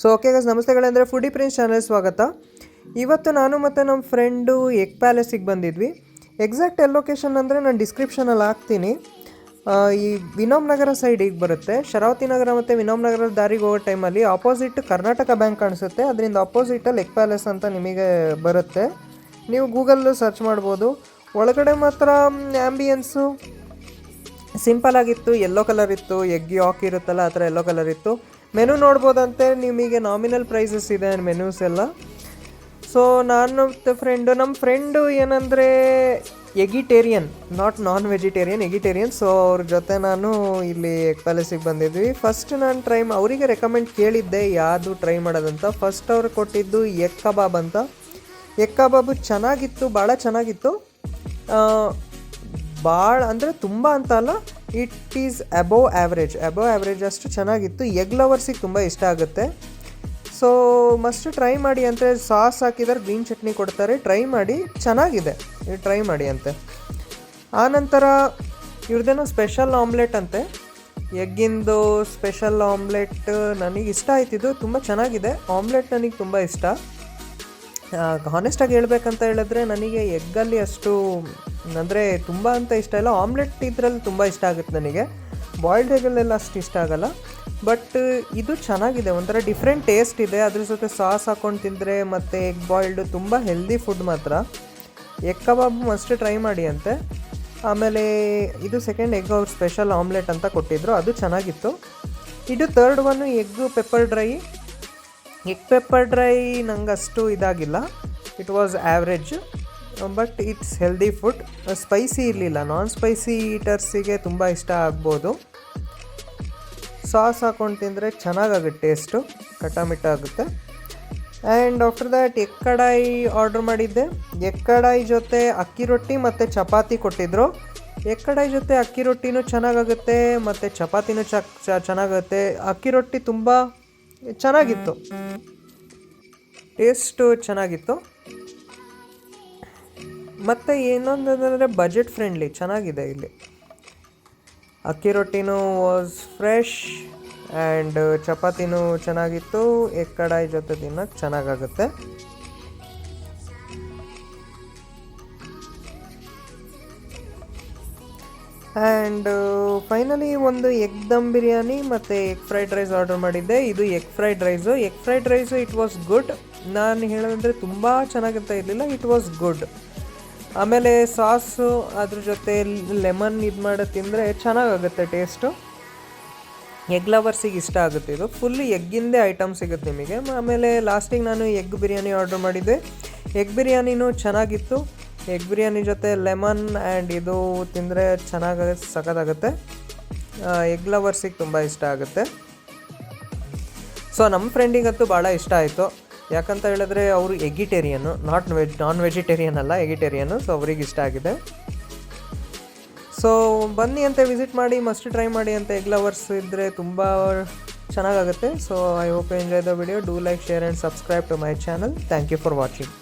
So okay guys ನಮಸ್ತೆಗಳಂದರೆ foodie prince channel ಸ್ವಾಗತ. ಇವತ್ತು ನಾನು ಮತ್ತು ನಮ್ಮ ಫ್ರೆಂಡು ಎಗ್ ಪ್ಯಾಲೇಸಿಗೆ ಬಂದಿದ್ವಿ. ಎಕ್ಸಾಕ್ಟ್ ಎಲ್ ಲೊಕೇಶನ್ ಅಂದರೆ ನಾನು ಡಿಸ್ಕ್ರಿಪ್ಷನಲ್ಲಿ ಹಾಕ್ತೀನಿ. ಈ ವಿನೋಮ್ ನಗರ ಸೈಡಿಗೆ ಬರುತ್ತೆ. ಶರಾವತಿ ನಗರ ಮತ್ತು ವಿನೋಮ್ ನಗರ ದಾರಿಗೆ ಹೋಗೋ ಟೈಮಲ್ಲಿ ಆಪೋಸಿಟ್ ಕರ್ನಾಟಕ ಬ್ಯಾಂಕ್ ಕಾಣಿಸುತ್ತೆ. ಅದರಿಂದ ಆಪೋಸಿಟಲ್ಲಿ ಎಗ್ ಪ್ಯಾಲೇಸ್ ಅಂತ ನಿಮಗೆ ಬರುತ್ತೆ. ನೀವು ಗೂಗಲ್ಲು ಸರ್ಚ್ ಮಾಡ್ಬೋದು. ಒಳಗಡೆ ಮಾತ್ರ ಆ್ಯಂಬಿಯನ್ಸು ಸಿಂಪಲ್ ಆಗಿತ್ತು. ಯೆಲ್ಲೋ ಕಲರ್ ಇತ್ತು. ಎಗ್ ಯಾಕ್ ಇರುತ್ತಲ್ಲ, ಆ ಥರ ಎಲ್ಲೋ ಕಲರ್ ಇತ್ತು. ಮೆನು ನೋಡ್ಬೋದಂತೆ, ನಿಮಗೆ ನಾಮಿನಲ್ ಪ್ರೈಸಸ್ ಇದೆ ಮೆನ್ಯೂಸ್ ಎಲ್ಲ. ಸೊ ನಾನು ಫ್ರೆಂಡು ನಮ್ಮ ಫ್ರೆಂಡು ಏನಂದರೆ eggetarian not non vegetarian eggetarian so ಅವ್ರ ಜೊತೆ ನಾನು ಇಲ್ಲಿ ಎಗ್ ಪ್ಯಾಲೇಸಿಗೆ ಬಂದಿದ್ವಿ. ಫಸ್ಟ್ ನಾನು ಟ್ರೈ ಅವರಿಗೆ ರೆಕಮೆಂಡ್ ಕೇಳಿದ್ದೆ ಯಾವುದು ಟ್ರೈ ಮಾಡೋದಂತ. ಫಸ್ಟ್ ಅವ್ರು ಕೊಟ್ಟಿದ್ದು ಎಗ್ ಕಬಾಬ್ ಅಂತ. ಎಗ್ ಕಬಾಬು ಚೆನ್ನಾಗಿತ್ತು, ಭಾಳ ಚೆನ್ನಾಗಿತ್ತು. ಭಾಳ ಅಂದರೆ ತುಂಬ ಅಂತ ಅಲ್ಲ it is above average above average ಅಷ್ಟು ಚೆನ್ನಾಗಿತ್ತು. ಎಗ್ ಲವರ್ಸಿಗೆ ತುಂಬ ಇಷ್ಟ ಆಗುತ್ತೆ. ಸೊ ಮಸ್ಟ್ ಟ್ರೈ ಮಾಡಿ ಅಂತೆ ಸಾಸ್ ಹಾಕಿದ್ದಾರೆ ಗ್ರೀನ್ ಚಟ್ನಿ ಕೊಡ್ತಾರೆ. ಟ್ರೈ ಮಾಡಿ, ಚೆನ್ನಾಗಿದೆ. ಟ್ರೈ ಮಾಡಿ ಅಂತೆ. ಆನಂತರ ಇವ್ರದ್ದೇನೋ ಸ್ಪೆಷಲ್ ಆಮ್ಲೆಟ್ ಅಂತೆ. ಎಗ್ಗಿಂದು ಸ್ಪೆಷಲ್ ಆಮ್ಲೆಟ್ ನನಗೆ ಇಷ್ಟ ಆಯ್ತಿದ್ದು ತುಂಬ ಚೆನ್ನಾಗಿದೆ. ಆಮ್ಲೆಟ್ ನನಗೆ ತುಂಬ ಇಷ್ಟ. ಹಾನೆಸ್ಟಾಗಿ ಹೇಳ್ಬೇಕಂತ ಹೇಳಿದ್ರೆ ನನಗೆ ಎಗ್ಗಲ್ಲಿ ಅಷ್ಟು, ಅಂದರೆ ತುಂಬ ಅಂತ ಇಷ್ಟ ಇಲ್ಲ. ಆಮ್ಲೆಟ್ ಇದರಲ್ಲಿ ತುಂಬ ಇಷ್ಟ ಆಗುತ್ತೆ ನನಗೆ. ಬಾಯ್ಲ್ಡ್ ಎಗ್ಗಲ್ಲೆಲ್ಲ ಅಷ್ಟು ಇಷ್ಟ ಆಗಲ್ಲ. ಬಟ್ ಇದು ಚೆನ್ನಾಗಿದೆ, ಒಂಥರ ಡಿಫ್ರೆಂಟ್ ಟೇಸ್ಟ್ ಇದೆ. ಅದ್ರ ಜೊತೆ ಸಾಸ್ ಹಾಕೊಂಡು ತಿಂದರೆ ಮತ್ತು ಎಗ್ ಬಾಯ್ಲ್ಡು ತುಂಬ ಹೆಲ್ದಿ ಫುಡ್ ಮಾತ್ರ. ಎಗ್ ಕಬಾಬ್ ಮಸ್ಟ್ ಟ್ರೈ ಮಾಡಿ ಅಂತೆ. ಆಮೇಲೆ ಇದು ಸೆಕೆಂಡ್ ಎಗ್ ಅವ್ರ ಸ್ಪೆಷಲ್ ಆಮ್ಲೆಟ್ ಅಂತ ಕೊಟ್ಟಿದ್ರು. ಅದು ಚೆನ್ನಾಗಿತ್ತು. ಇದು third one egg pepper dry egg pepper dry ನಂಗೆ ಅಷ್ಟು ಇದಾಗಿಲ್ಲ. It was average but it's healthy food spicy ಇರಲಿಲ್ಲ. ನಾನ್ ಸ್ಪೈಸಿ ಈಟರ್ಸಿಗೆ ತುಂಬ ಇಷ್ಟ ಆಗ್ಬೋದು. ಸಾಸ್ ಹಾಕೊಂಡು ತಿಂದರೆ ಚೆನ್ನಾಗಾಗುತ್ತೆ ಟೇಸ್ಟು ಕಟಾಮಿಟ ಆಗುತ್ತೆ and after that egg kadai order ಮಾಡಿದ್ದೆ. ಎಗ್ ಕಡಾಯಿ ಜೊತೆ ಅಕ್ಕಿ ರೊಟ್ಟಿ ಮತ್ತು ಚಪಾತಿ ಕೊಟ್ಟಿದ್ದರು ಎಗ್ ಕಡಾಯಿ ಜೊತೆ ಅಕ್ಕಿ ರೊಟ್ಟಿನೂ ಚೆನ್ನಾಗಾಗುತ್ತೆ, ಮತ್ತು ಚಪಾತಿನೂ ಚ- ಚೆನ್ನಾಗುತ್ತೆ ಅಕ್ಕಿ ರೊಟ್ಟಿ ತುಂಬ ಚೆನ್ನಾಗಿತ್ತು. ಟೇಸ್ಟು ಚೆನ್ನಾಗಿತ್ತು. ಮತ್ತು ಇನ್ನೊಂದು ಅಂದರೆ ಬಜೆಟ್ ಫ್ರೆಂಡ್ಲಿ ಚೆನ್ನಾಗಿದೆ ಇಲ್ಲಿ. ಅಕ್ಕಿ ರೊಟ್ಟಿನೂ ವಾಸ್ ಫ್ರೆಶ್ ಆ್ಯಂಡ್ ಚಪಾತಿನೂ ಚೆನ್ನಾಗಿತ್ತು. ಎಗ್ ಕಡಾಯಿ ಜೊತೆ ತಿನ್ನೋಕ್ಕೆ ಚೆನ್ನಾಗಾಗುತ್ತೆ. ಆ್ಯಂಡ್ ಫೈನಲಿ ಒಂದು ಎಗ್ ದಮ್ ಬಿರಿಯಾನಿ ಮತ್ತು ಎಗ್ ಫ್ರೈಡ್ ರೈಸ್ ಆರ್ಡರ್ ಮಾಡಿದ್ದೆ. ಇದು egg fried rice egg fried rice it was good ನಾನು ಹೇಳೋದಂದರೆ ತುಂಬ ಚೆನ್ನಾಗಿರ್ತಾ ಇರಲಿಲ್ಲ ಇಟ್ ವಾಸ್ ಗುಡ್ ಆಮೇಲೆ ಸಾಸು, ಅದ್ರ ಜೊತೆ ಲೆಮನ್ ಇದು ಮಾಡೋದು ತಿಂದರೆ ಚೆನ್ನಾಗಾಗುತ್ತೆ ಟೇಸ್ಟು ಎಗ್ ಲವರ್ಸಿಗೆ ಇಷ್ಟ ಆಗುತ್ತೆ ಇದು. ಫುಲ್ ಎಗ್ಗಿಂದೇ ಐಟಮ್ ಸಿಗುತ್ತೆ ನಿಮಗೆ. ಆಮೇಲೆ ಲಾಸ್ಟಿಗೆ ನಾನು ಎಗ್ ಬಿರಿಯಾನಿ ಆರ್ಡ್ರ್ ಮಾಡಿದ್ದೆ. ಎಗ್ ಬಿರಿಯಾನಿನೂ ಚೆನ್ನಾಗಿತ್ತು. ಎಗ್ ಬಿರಿಯಾನಿ ಜೊತೆ ಲೆಮನ್ ಆ್ಯಂಡ್ ಇದು ತಿಂದರೆ ಚೆನ್ನಾಗಿ ಸಖತ್ತಾಗುತ್ತೆ. ಎಗ್ ಲವರ್ಸಿಗೆ ತುಂಬ ಇಷ್ಟ ಆಗುತ್ತೆ. ಸೊ ನಮ್ಮ ಫ್ರೆಂಡಿಗಂತೂ ಭಾಳ ಇಷ್ಟ ಆಯಿತು. ಯಾಕಂತ ಹೇಳಿದ್ರೆ ಅವರು eggetarian not veg non vegetarian ಅಲ್ಲ ಎಗಿಟೇರಿಯನ್ನು ಸೊ ಅವ್ರಿಗೆ ಇಷ್ಟ ಆಗಿದೆ. ಸೊ ಬನ್ನಿ ಅಂತ ವಿಸಿಟ್ ಮಾಡಿ ಮಸ್ಟ್ ಟ್ರೈ ಮಾಡಿ ಅಂತ ಎಗ್ ಲವರ್ಸ್ ಇದ್ದರೆ ತುಂಬ ಚೆನ್ನಾಗಾಗುತ್ತೆ. So I hope enjoy the video do like share and subscribe to my channel thank you for watching